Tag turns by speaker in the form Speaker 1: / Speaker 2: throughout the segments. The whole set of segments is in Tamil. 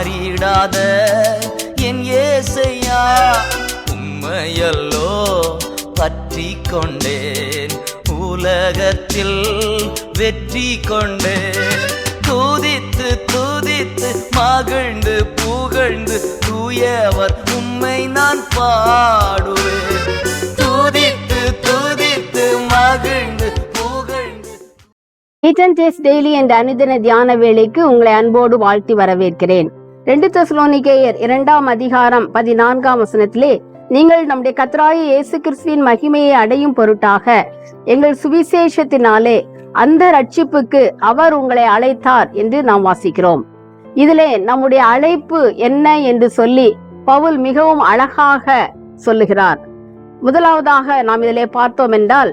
Speaker 1: மாறிடாத என் ஏசையா உம்மையல்லோ பற்றி கொண்டேன் உலகத்தில் வெற்றி கொண்டேன். தூதித்து தூதித்து மகிழ்ந்து புகழ்ந்து தூயவர் உம்மை நான் பாடுவேன். தூதித்து தூதித்து மகிழ்ந்து
Speaker 2: டேஸ் டெய்லி என்ற அனுதின தியான வேலைக்கு உங்களை அன்போடு வாழ்த்தி வரவேற்கிறேன். ரெண்டு தெசலோனிக்கேயர் இரண்டாம் அதிகாரம் பதினான்காம் வசனத்திலே நீங்கள் நம்முடைய கத்ராய இயேசு கிறிஸ்துவின் மகிமையை அடையும் பொருட்டாக எங்கள் சுவிசேஷத்தினாலே அந்த ரட்சிப்புக்கு அவர் உங்களை அழைத்தார் என்று நாம் வாசிக்கிறோம். இதிலே நம்முடைய அழைப்பு என்ன என்று சொல்லி பவுல் மிகவும் அழகாக சொல்லுகிறார். முதலாவதாக நாம் இதிலே பார்த்தோம் என்றால்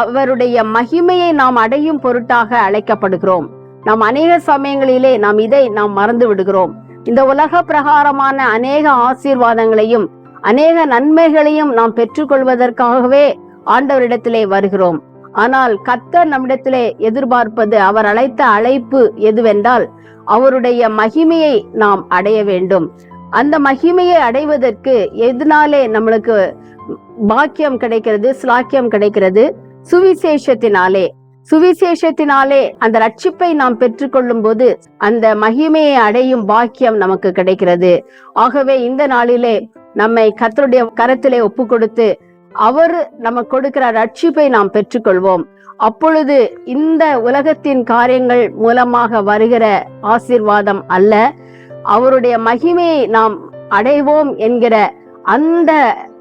Speaker 2: அவருடைய மகிமையை நாம் அடையும் பொருட்டாக அழைக்கப்படுகிறோம். நாம் அநேக சமயங்களிலே நாம் இதை நாம் மறந்து விடுகிறோம். இந்த உலக பிரகாரமான அநேக ஆசீர்வாதங்களையும் அநேக நன்மைகளையும் நாம் பெற்றுக்கொள்வதற்காகவே ஆண்டவரிடத்திலே வருகிறோம். ஆனால் கத்தர் நம்மிடத்திலே எதிர்பார்ப்பது அவர் அழைத்த அழைப்பு எதுவென்றால் அவருடைய மகிமையை நாம் அடைய வேண்டும். அந்த மகிமையை அடைவதற்கு எதனாலே நம்மளுக்கு பாக்கியம் கிடைக்கிறது ஸ்லாக்கியம் கிடைக்கிறது? சுவிசேஷத்தினாலே. சுவிசேஷத்தினாலே அந்த ரட்சிப்பை நாம் பெற்றுக்கொள்ளும் போது அந்த மகிமையை அடையும் பாக்கியம் நமக்கு கிடைக்கிறது. ஆகவே இந்த நாளிலே நம்மை கத்தருடைய கரத்திலே ஒப்பு கொடுத்து அவர் நமக்கு கொடுக்கிற ரட்சிப்பை நாம் பெற்றுக்கொள்வோம். அப்பொழுது இந்த உலகத்தின் காரியங்கள் மூலமாக வருகிற ஆசீர்வாதம் அல்ல அவருடைய மகிமையை நாம் அடைவோம் என்கிற அந்த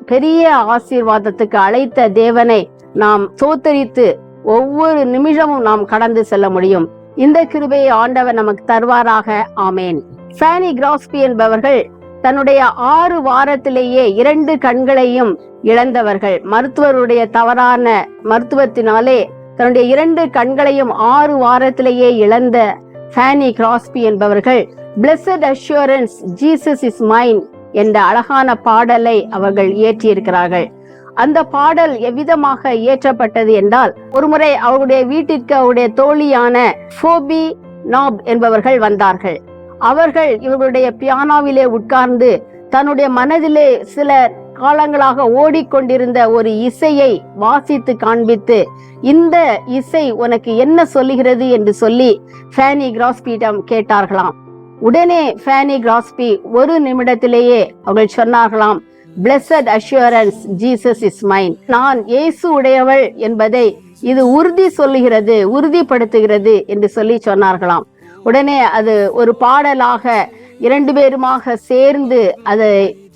Speaker 2: பெரிய ஆசீர்வாதத்துக்கு அழைத்த தேவனை நாம் சோத்தரித்து ஒவ்வொரு நிமிஷமும் நாம் கடந்து செல்ல முடியும். இந்த கிருபையை ஆண்டவர் நமக்கு தருவாராக. ஆமேன். ஃபேனி கிராஸ்பி என்பவர்கள் தன்னுடைய ஆறு வாரத்திலேயே இரண்டு கண்களையும் இழந்தவர்கள். மருத்துவருடைய தவறான மருத்துவத்தினாலே தன்னுடைய இரண்டு கண்களையும் ஆறு வாரத்திலேயே இழந்த ஃபேனி கிராஸ்பி என்பவர்கள். Blessed assurance Jesus is mine என்ற அழகான பாடலை அவர்கள் இயற்றியிருக்கிறார்கள். அந்த பாடல் எவ்விதமாக இயற்றப்பட்டது என்றால் ஒருமுறை அவருடைய வீட்டிற்கு அவருடைய தோழியான ஃபோபி நாப் என்பவர்கள் வந்தார்கள். அவர்கள் இவர்களுடைய பியானோவிலே உட்கார்ந்து தன்னுடைய மனதிலே சில காலங்களாக ஓடிக்கொண்டிருந்த ஒரு இசையை வாசித்து காண்பித்து இந்த இசை உனக்கு என்ன சொல்லுகிறது? என்று சொல்லி ஃபேனி கிராஸ்பியிடம் கேட்டார்களாம். உடனே ஃபேனி கிராஸ்பி ஒரு நிமிடத்திலேயே அவர்கள் சொன்னார்களாம் blessed assurance Jesus is mine நான் இயேசு உடையவள் என்பதை இது உறுதி சொல்லுகிறது உறுதிப்படுத்துகிறது என்று சொல்லி சொன்னார்களாம். உடனே அது ஒரு பாடலாக இரண்டு பேருமாக சேர்ந்து அதை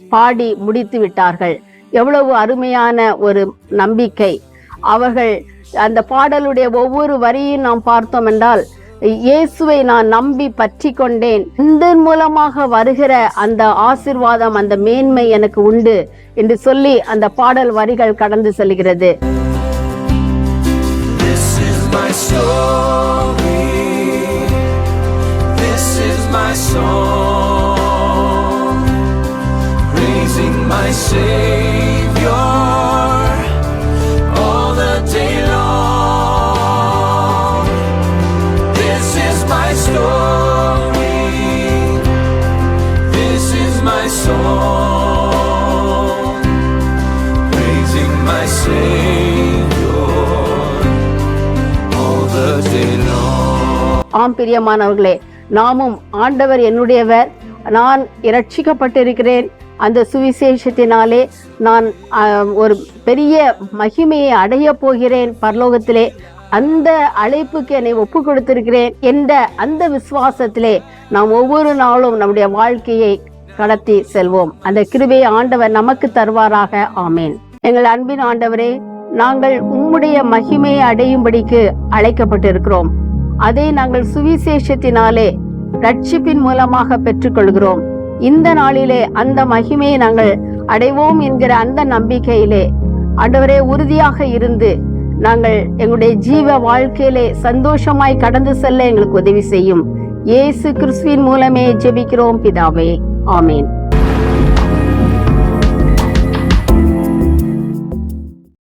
Speaker 2: பாடி முடித்து விட்டார்கள். எவ்வளவு அருமையான ஒரு நம்பிக்கை. அவர்கள் அந்த பாடலுடைய ஒவ்வொரு வரியும் நாம் பார்த்தோம் என்றால் இயேசுவை நான் நம்பி பற்றி கொண்டேன் இதன் மூலமாக வருகிற அந்த ஆசிர்வாதம் அந்த மேன்மை எனக்கு உண்டு என்று சொல்லி அந்த பாடல் வரிகள் கடந்து செல்கிறது.
Speaker 1: This song. Praising my Savior all the day long.
Speaker 2: ஆம் பிரியமானவர்களே நாமும் ஆண்டவர் என்னுடையவர் நான் இரட்சிக்கப்பட்டிருக்கிறேன் அந்த சுவிசேஷத்தினாலே நான் ஒரு பெரிய மகிமையை அடைய போகிறேன் பரலோகத்திலே அந்த அழைப்புக்கு என்னை ஒப்பு கொடுத்திருக்கிறேன் என்ற அந்த விசுவாசத்திலே நாம் ஒவ்வொரு நாளும் நம்முடைய வாழ்க்கையை கடத்தி செல்வோம். அந்த கிருபையை ஆண்டவர் நமக்கு தருவாராக. ஆமேன். எங்கள் அன்பின் ஆண்டவரே நாங்கள் உம்முடைய மகிமையை அடையும்படிக்கு அழைக்கப்பட்டிருக்கிறோம். அதை நாங்கள் சுவிசேஷத்தினாலே ரட்சிப்பின் மூலமாக பெற்றுக்கொள்கிறோம். இந்த நாளிலே அந்த மகிமையை நாங்கள் அடைவோம் என்கிற அந்த நம்பிக்கையிலே ஆண்டவரே உறுதியாக இருந்து நாங்கள் எங்களுடைய ஜீவ வாழ்க்கையிலே சந்தோஷமாய் கடந்து செல்ல எங்களுக்கு உதவி செய்யும். இயேசு கிறிஸ்துவின் மூலமே ஜெபிக்கிறோம் பிதாவே. ஆமேன்